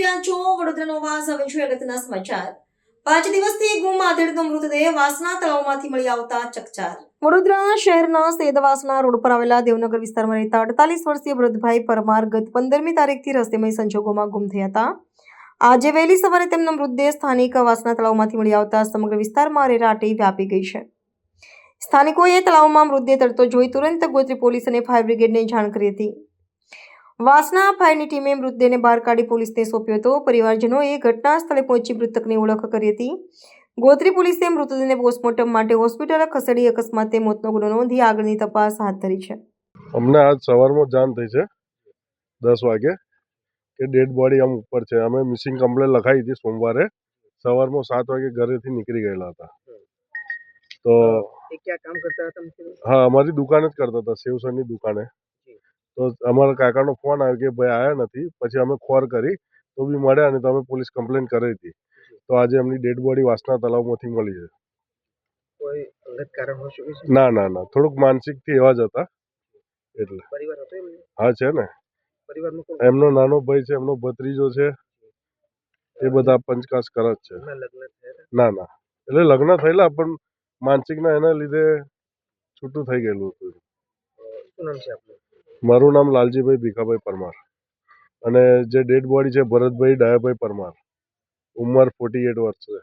રહ્યા છો વડોદરાનો વાસ. હવે છે અગત્યના સમાચાર. પાંચ દિવસથી ગુમ આધેડનો મૃતદેહ વાસના તળાવમાંથી મળી આવતા ચકચાર. વડોદરા શહેરના સેદવાસના રોડ પર આવેલા દેવનગર વિસ્તારમાં રહેતા અડતાલીસ વર્ષીય વૃદ્ધભાઈ પરમાર ગત પંદરમી તારીખથી રસ્તેમય સંજોગોમાં ગુમ થયા હતા. આજે વહેલી સવારે તેમનો મૃતદેહ સ્થાનિક વાસના તળાવમાંથી મળી આવતા સમગ્ર વિસ્તારમાં રેરાટી વ્યાપી ગઈ છે. સ્થાનિકોએ તળાવમાં મૃતદેહ તરતો જોઈ તુરંત ગોત્રી પોલીસ અને ફાયર બ્રિગેડને જાણ કરી હતી. વાસના ફાયરની ટીમે મૃતદેહને બહાર કાઢી પોલીસને સોંપ્યો હતો. પરિવારજનોએ ઘટના સ્થળે પહોંચી મૃતકની ઓળખ કરી હતી. ગોત્રી પોલીસે મૃતદેહને પોસ્ટમોર્ટમ માટે હોસ્પિટલ ખસેડી અકસ્માતે મોતનો ગુનો નોંધી આગળની તપાસ હાથ ધરી છે. અમને આજ સવારમાં જાણ થઈ છે દસ વાગે કે ડેડ બોડી આમ ઉપર છે. અમે મિસિંગ કમ્પ્લેન લખાઈ હતી સોમવારે. સવારમાં સાત વાગે ઘરેથી નીકળી ગયેલા હતા. તો હા અમારી દુકાને જ કરતા હતા સેવસરની દુકાને. તો અમારા કાકાનો ફોન આવ્યો કે ભાઈ આવ્યા નથી. પછી અમે ખોર કરી તો બી મળ્યા અને તો અમે પોલીસ કમ્પ્લેન કરી હતી. તો આજે એમની ડેડ બોડી વાસના તલાવમાંથી મળી છે. ના ના ના. થોડુંક માનસિકથી એવા જ હતા. એટલે. હા છે ને. એમનો નાનો ભાઈ છે એમનો ભત્રીજો છે. એ બધા પંચકાશ કરે જ છે. ના ના. એટલે લગ્ન થયેલા પણ માનસિકના એના લીધે છૂટું થઈ ગયેલું હતું. મારું નામ લાલજીભાઈ ભીખાભાઈ પરમાર અને જે ડેડ બોડી છે ભરતભાઈ ડાયાભાઈ પરમાર. ઉંમર ફોર્ટી એટ વર્ષ છે.